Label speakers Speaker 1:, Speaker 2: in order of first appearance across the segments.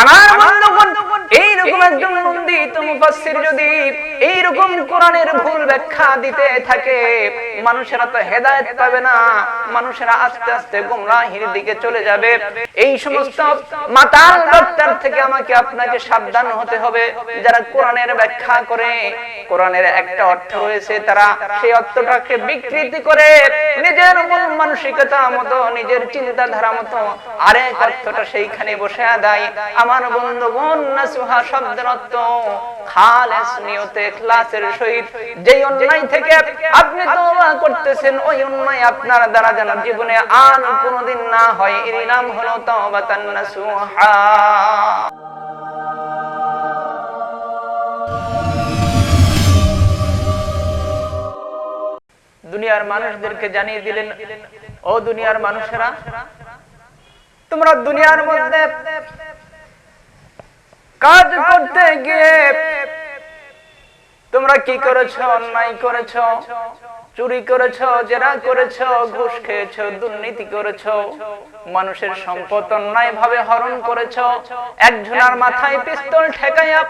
Speaker 1: আমার বন্ধুগণ এইরকম একজন নন্দিত মুফাসসির যদি এইরকম কোরআনের ভুল ব্যাখ্যা দিতে থাকে মানুষেরা তো হেদায়েত পাবে না মানুষেরা আস্তে আস্তে গুমরাহির দিকে চলে যাবে। এই সমস্ত মাতাল বক্তার থেকে আমাকে আপনাকে সাবধান হতে হবে যারা কোরআনের ব্যাখ্যা করে। কোরআনের একটা অর্থ রয়েছে, তারা সেই অর্থটাকে বিকৃতি করে নিজের মন মানসিকতা মতো, নিজের চিন্তাধারা মতো আরেক অর্থটা সেইখানে বসে দেয় আমার বন্ধুগণ নাসুহা শব্দের অর্থ জীবনে আর কোনোদিন না হয়। এর নাম হলো তাওবাতান নাসুহা দুনিয়ার মানুষদেরকে জানিয়ে দিলেন, ও দুনিয়ার মানুষেরা, তোমরা দুনিয়ার মধ্যে কাজ করতে গিয়ে তোমরা কি করেছ, অন্যায় করেছ? চুরি করেছ, জেরা করেছ, ঘুষ খেয়েছ, দুর্নীতি করেছ। মানুষের সম্পদ অন্যায় ভাবে হরণ করেছ। একজনের মাথায় পিস্তল ঠেকাইয়া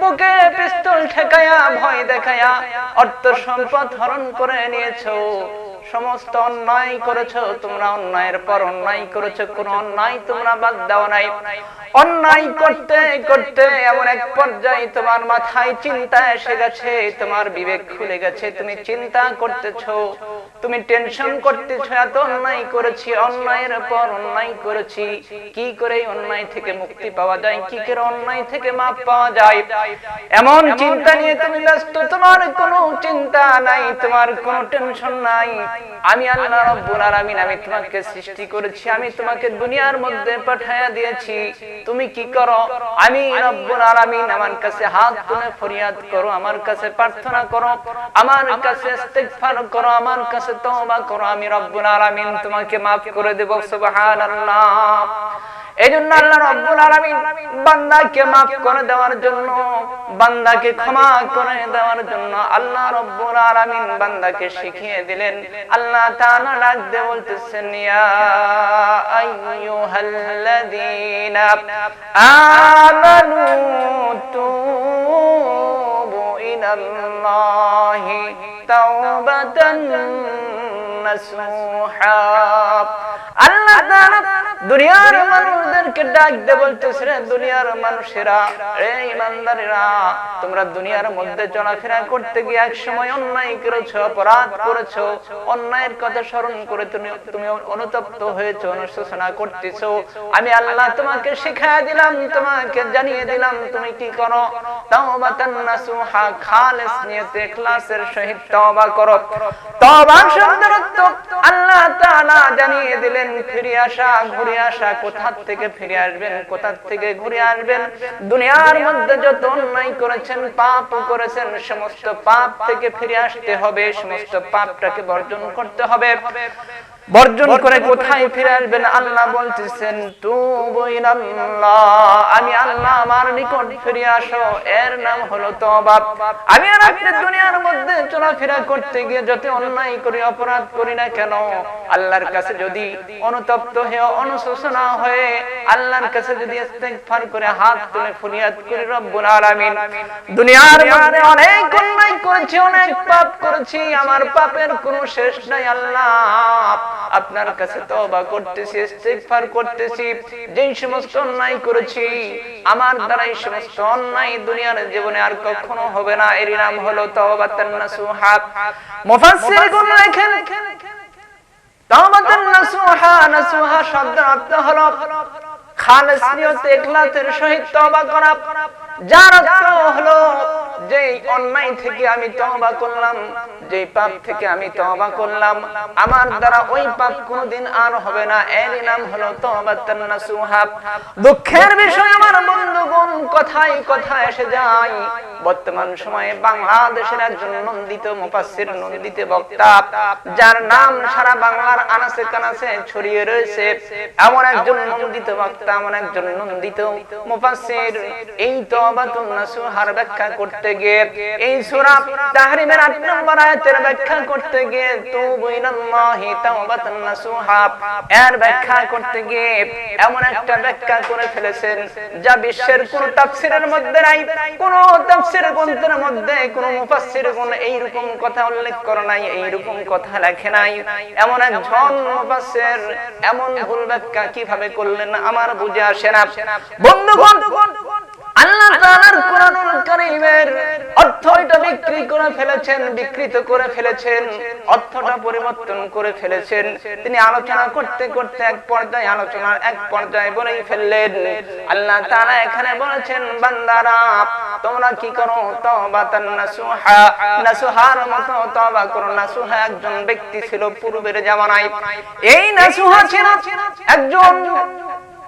Speaker 1: বুকে পিস্তল ঠেকাইয়া ভয় দেখাইয়া অর্থ সম্পদ হরণ করে নিয়েছো। সমস্ত অন্যায় করেছ, তোমরা অন্যায়ের পর অন্যায় করেছ, কোন অন্যায় তোমরা বাদ দাও নাই। অন্যায় করতে করতে এমন এক পর্যায়ে তোমার মাথায় চিন্তা এসে গেছে, তোমার বিবেক খুলে গেছে, তুমি চিন্তা করতেছো। তুমি টেনশন করতেছো এত অন্যায় করেছি, অন্যায়ের পর অন্যায় করেছি। কি করে অন্যায় থেকে মুক্তি পাওয়া যায়? কি করে অন্যায় থেকে মাপ পাওয়া যায়? এমন চিন্তা নিয়ে তুমি ব্যস্ত, তোমার কোনো চিন্তা নাই, তোমার কোনো টেনশন নাই। আমি আল্লাহ রাব্বুল আলামিন, আমি তোমাকে সৃষ্টি করেছি, আমি তোমাকে দুনিয়ার মধ্যে পাঠায়া দিয়েছি। তুমি কি করো? আমি রব্বুল আলামিন, আমার কাছে হাত তুলে ফরিয়াদ করো, আমার কাছে প্রার্থনা করো, আমার কাছে ইস্তিগফার করো, আমার কাছে তওবা করো আমি রব্বুল আলামিন তোমাকে maaf করে দেব সুবহানাল্লাহ এই জন্য আল্লাহ রব্বুল আলামিন বান্দাকে maaf করে দেওয়ার জন্য বান্দাকে ক্ষমা করে দেওয়ার জন্য আল্লাহ রব্বুল আলামিন বান্দাকে শিখিয়ে দিলেন আল্লাহ তাআলা ডাক বলতেছেন ইয়া আইয়ুহাল্লাযীনা আমানু তুবু ইলাল্লাহি তাওবাতান নাসুহা আল্লাহ দুনিয়ার মানুষদেরকে ডাক বলতেছে দুনিয়ার মানুষেরা ইমানদারেরা, তোমরা দুনিয়ার মধ্যে চলাফেরা করতে গিয়ে এক সময় অন্যায় অপরাধ অন্যায়ের কথা স্মরণ করে তুমি তুমি অনুতপ্ত হয়েছো, অনুশোচনা করতেছো। আমি আল্লাহ তোমাকে শিখায় দিলাম, তোমাকে জানিয়ে দিলাম, তুমি কি করো? তাওবাতান নাসুহা, খালিস নিয়তে, ইখলাসের সহিত তওবা করো। তওবা শব্দের আল্লাহ তাআলা জানিয়ে দিলেন, ফিরে আসা, ঘুরে আসা কোথা থেকে ফিরে আসবেন কোথা থেকে ঘুরে আসবেন? দুনিয়ার মধ্যে যত অন্যায় করেছেন পাপ করেছেন, সমস্ত পাপ থেকে ফিরে আসতে হবে, সমস্ত পাপটাকে বর্জন করতে হবে। বর্জন করে কোথায় ফিরে আসবেন? আল্লাহ বলতেছেন আমি আল্লাহ আমার নিকট ফিরে আসো। এর নাম হলো তওবা। আমি আর আপনি দুনিয়ার মধ্যে চলাফেরা করতে গিয়ে যত অন্যায় করি অপরাধ করি না কেন? আল্লাহর কাছে যদি অনুতপ্ত হয়ে অনুশোচনা হয়ে আল্লাহর কাছে যদি ইস্তেগফার করে হাত তুলে ফরিয়াদ করি রব্বুল আলামিন। দুনিয়ার মধ্যে অনেক অন্যায় করেছি অনেক পাপ করেছি আমার পাপের কোনো শেষ নাই আল্লাহ। আপনার কাছে তওবা করতেছি, ইস্তেগফার করতেছি। যেই সমস্ত অন্যায় করেছি, আমার দ্বারা এই সমস্ত অন্যায় দুনিয়ার জীবনে আর কখনো হবে না। এর নাম হলো তওবাতান নাসুহা। মুফাসসিরগণ লেখেন, তাওবাতান নাসুহা নাসুহা শব্দের অর্থ হলো খালেস নিয়তে ইখলাসের সহিত তওবা করা। যার অর্থ হলো যে অন্যায় থেকে আমি তহবা করলাম যে পাপ থেকে আমি তহবা করলাম, আমার দ্বারা ওই পাপ কোনোদিন আর হবে না। এর নাম হলো তওবাতান নাসুহা। দুঃখের বিষয় আমার বন্ধুগণ, কথায় কথা এসে যায়। বর্তমান সময়ে বাংলাদেশের একজন নন্দিত মুফাসসির, নন্দিত বক্তা, যার নাম সারা বাংলার আনাসে কানাসে ছড়িয়ে রয়েছে। এমন একজন নন্দিত বক্তা, এমন একজন নন্দিত মুফাসসির। এই তওবাতুন নাসুহার ব্যাখ্যা করতে গিয়ে, এই সূরা তাহরিমের 8 নম্বর আয়াতের ব্যাখ্যা করতে গিয়ে, তুবু ইলাল্লাহি তাওবাতুন নাসুহা, এর ব্যাখ্যা করতে গিয়ে এমন একটা ব্যাখ্যা করে ফেলেছেন, যা বিশ্বের কোন তাফসীরের মধ্যে নাই, কোন তাফসীর গ্রন্থের মধ্যে কোন মুফাসসির কোন এই রকম কথা উল্লেখ করে নাই এই রকম কথা লেখে নাই। এমন একজন মুফাসসির এমন ভুল ব্যাখ্যা কীভাবে করলেন আমার বুঝে আসে না। বন্ধুগণ আল্লাহ তাআলার কোরআনুল কারীমের অর্থ এটা বিক্রি করে ফেলেছেন বিকৃত করে ফেলেছেন অর্থটা পরিবর্তন করে ফেলেছেন। তিনি আলোচনা করতে করতে এক পর্যায়ে আলোচনার এক পর্যায়ে বলেই ফেললেন আল্লাহ তাআলা এখানে বলেছেন বান্দারা তোমরা কি করো? তওবাতান নাসুহা। নাসুহার মতো তওবা করো। নাসুহা একজন ব্যক্তি ছিল পূর্বের জামানায়। এই নাসুহা ছিল একজন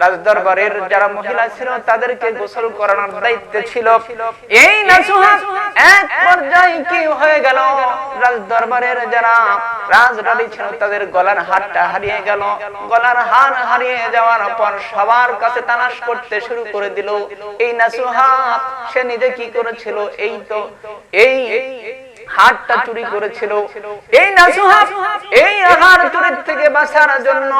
Speaker 1: রাজ দরবারের যারা মহিলা ছিল, তাদেরকে গোসল করানোর দায়িত্ব ছিল। এই নাসুহা এক পর্যায়ে কি হয়ে গেল? রাজ দরবারের যারা রাজরানী ছিল, তাদের গলার হারটা হারিয়ে গেল। গলার হার হারিয়ে যাওয়ার পর সবার কাছে তালাশ করতে শুরু করে দিল। এই নাসুহা সে নিজে কি করেছিল? এই তো, এই হারটা চুরি করেছিল। এই নাসুহা এই হার চুরির থেকে বাঁচার জন্য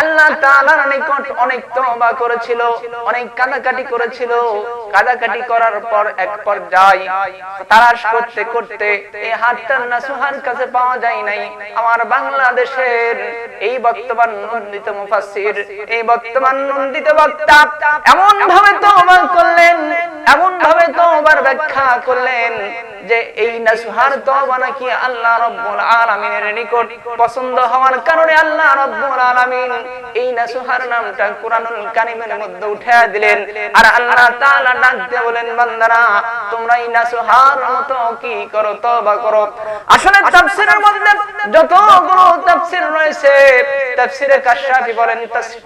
Speaker 1: আল্লাহ তাআলার নিকট অনেক তওবা করেছিল, অনেক কাদাকাটি করেছিল। কাদাকাটি করার পর এক পর্যায়ে তালাশ করতে করতে এই হারটা নাসুহার কাছে পাওয়া যায় নাই। আমার বাংলাদেশের এই বর্তমান নন্দিত মুফাসসির, এই বর্তমান নন্দিত বক্তা এমন ভাবে তওবা করলেন এমন ভাবে তওবার ব্যাখ্যা করলেন যে এই নাসুহার তওবা নাকি আল্লাহ রাব্বুল আলামিনের নিকট পছন্দ হওয়ার কারণে আল্লাহ রাব্বুল আলামিন এই নাসুহার নামটা কোরআনুল কারীমের মধ্যে উঠায় দিলেন। আর আল্লাহ তাআলা ডাক দিয়ে বলেন, বান্দারা তোমরা এই নাসুহার মতো কি করো, তওবা করো। আসলে তাফসীরের মধ্যে যতগুলো তাফসীর রয়েছে, তাফসীরে কাশফি বলেন,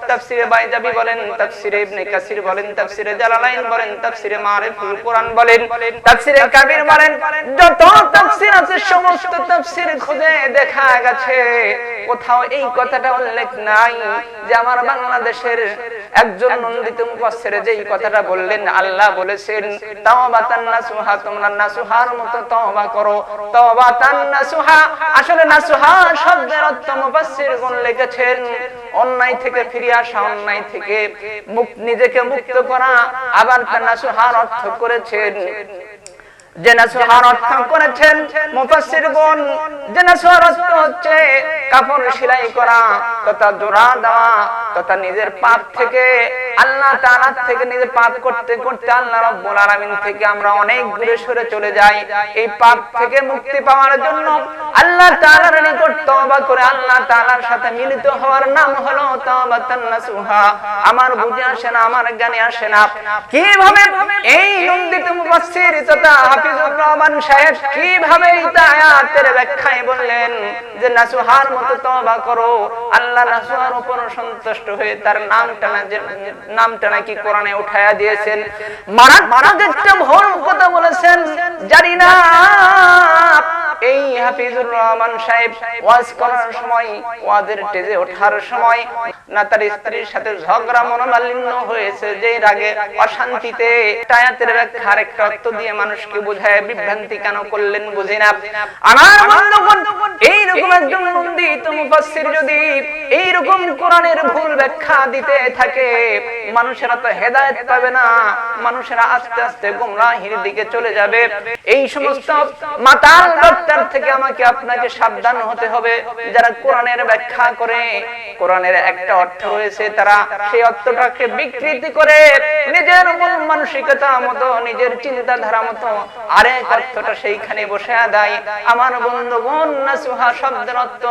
Speaker 1: তাফসীরে বাইজাবি বলেন, তাফসীরে ইবনে কাসির বলেন, তাফসীরে জালালাইন বলেন, তাফসীরে মারিফুল কোরআন বলেন, তাফসীরে কাবীর বলেন, যত তাফসীর আছে, সমস্ত তাফসীর খুঁজে দেখা গেছে। কোথাও এই কথাটা উল্লেখ নাই যে আমার বাংলাদেশের একজন নন্দিত মুফাসসির যে এই কথাটা বললেন আল্লাহ বলেছেন তাওবাতান নাসুহা তোমরা নাসুহার মতো তওবা করো। তাওবাতান নাসুহা আসলে নাসুহা শব্দের অর্থ মুফাসসির গুণ লিখেছেন অন্যায় থেকে ফিরে আসা অন্যায় থেকে মুক্ত নিজেকে মুক্ত করা আবার নাসুহার অর্থ করেছেন। যে নাসুহার অর্থ করেছেন মুফাসসিরগণ। যে অর্থ হচ্ছে কাপড় সেলাই করা, তথা জোড়া দেওয়া, তথা নিজের পাপ থেকে আল্লাহ তাআলা থেকে নিজে পাপ করতে করতে আল্লাহ রাব্বুল আলামিন থেকে আমরা অনেক দূরে সরে চলে যাই। এই পাপ থেকে মুক্তি পাওয়ার জন্য আল্লাহ তাআলার নিকট তওবা করে আল্লাহ তাআলার সাথে মিলিত হওয়ার নাম হলো নাসুহা। আমার বুঝে আসে না, আমার জ্ঞানে আসে না। কীভাবে এই নন্দিত মুফাসসির তথা হাফিজুর রহমান সাহেব কীভাবে এই আয়াতের ব্যাখ্যায় বললেন যে নাসুহার মতো তওবা করো, আল্লাহ নাসুহার উপর সন্তুষ্ট হয়ে তার নামটা না নামটা নাকি কোরআনে উঠায়া দিয়েছেন। মারাত্মক একটা ভুল কথা বলেছেন। জানি না। এই হাফিজুর রহমান সাহেব ওয়াজ করার সময়, ওয়াজের টেজে ওঠার সময়, না তার স্ত্রীর সাথে ঝগড়া মনোমালিন্য হয়েছে, যে রাগে অশান্তিতে টায়াতের ব্যাখ্যা আরেকটা অর্থ দিয়ে মানুষকে বোঝায়, বিভ্রান্তি কেন করলেন বুঝি না? আমার বন্ধুগণ, এইরকম একজন নন্দিত মুফাসসির যদি এইরকম কোরআনের ভুল ব্যাখ্যা দিতে থাকে, মানুষেরা তো হেদায়েত পাবে না, মানুষেরা আস্তে আস্তে গুমরাহির দিকে চলে যাবে। এই সমস্ত মাতাল বক্তার থেকে আমাকে আপনাকে সাবধান হতে হবে। যারা কোরআনের ব্যাখ্যা করে, কোরআনের একটা অর্থ রয়েছে, তারা সেই অর্থটাকে বিকৃতি করে নিজের মূল মানসিকতা মতো, নিজের চিন্তাধারা মতো আরেক অর্থটা সেইখানে বসে আদায়। আমার বন্ধুগণ নাসুহা শব্দের অর্থ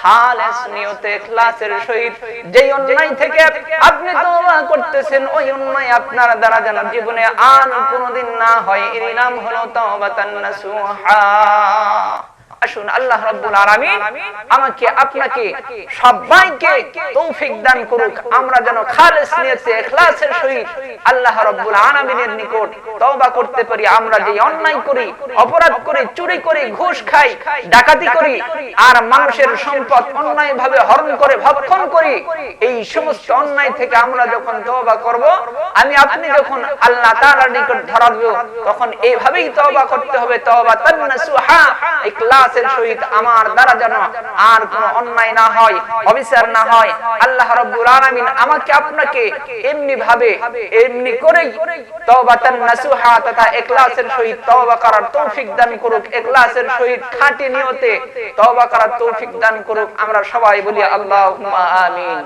Speaker 1: খালেস নিয়তে ইখলাসের সহিত যেই অন্যায় থেকে আপনি করতেছেন, ওই অন্যায় আপনার দ্বারা যেন জীবনে আর কোনোদিন না হয়। এর নাম হলো তাওবাতান নাসুহা আসুন, আল্লাহ রাব্বুল আলামিন আমাকে, আপনাকে, সবাইকে তৌফিক দান করুক। আমরা যেন খালেস নিয়তে ইখলাসের সহিত আল্লাহ রাব্বুল আলামিনের নিকট তওবা করতে পারি। আমরা যে অন্যায় করি, অপরাধ করি, চুরি করি, ঘুষ খাই, ডাকাতি করি, আর মানুষের সম্পদ অন্যায় ভাবে হরণ করে, ভক্ষণ করি, এই সমস্ত অন্যায় থেকে আমরা যখন তওবা করব, আমি, আপনি যখন আল্লাহ তাআলার নিকট ধরা তখন এইভাবেই তওবা করতে হবে। তওবা তান্নাসুহা ইখলাসের সহিত আমার দ্বারা যেন আর কোনো অন্যায় না হয় অবিচার না হয় আল্লাহ রাব্বুল আলামিন আমাকে আপনাকে এমনি ভাবে এমনি করেই তওবাতান নাসুহা তথা ইখলাসের সহিত তওবা করার তৌফিক দান করুক ইখলাসের সহিত খাঁটি নিয়তে তওবা করার তৌফিক দান করুক আমরা সবাই বলি আল্লাহুম্মা আমিন।